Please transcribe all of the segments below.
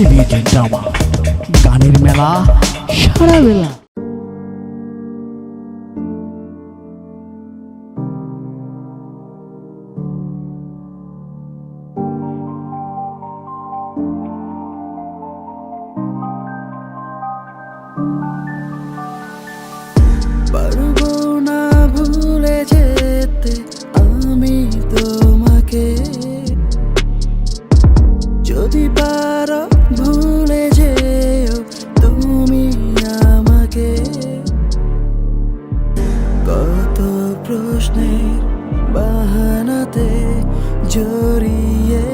মিউজিকের ড্রামা গানের মেলা সারা বেলা না তোমাকে কত প্রশ্নের বাহানাতে জড়িয়ে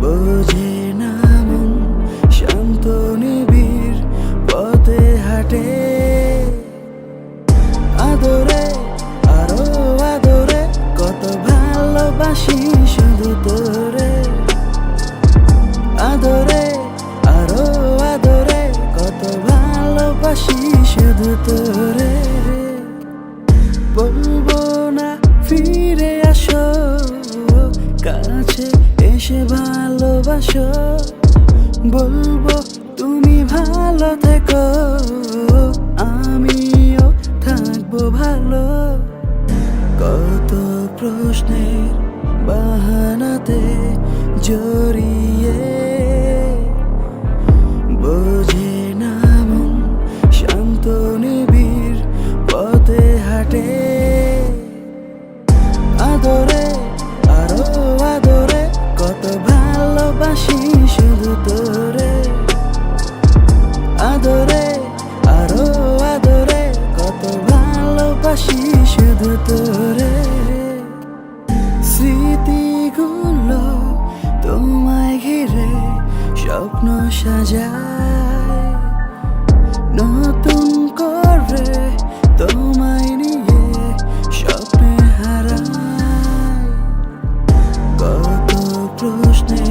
বোঝে না মন শান্ত নিবিড় পথে হাঁটে। আদরে, আরও আদরে, কত ভালোবাসি তোরে বলব না, ফিরে আসো, কাছে এসে ভালোবাসো। বলব, তুমি ভালো থেকো, আমিও থাকব ভালো। কত প্রশ্নের বাহানাতে জড়িয়ে আসা যায় নতুন করবে তোমায় নিয়ে স্বপ্নে হারা কত প্রশ্নে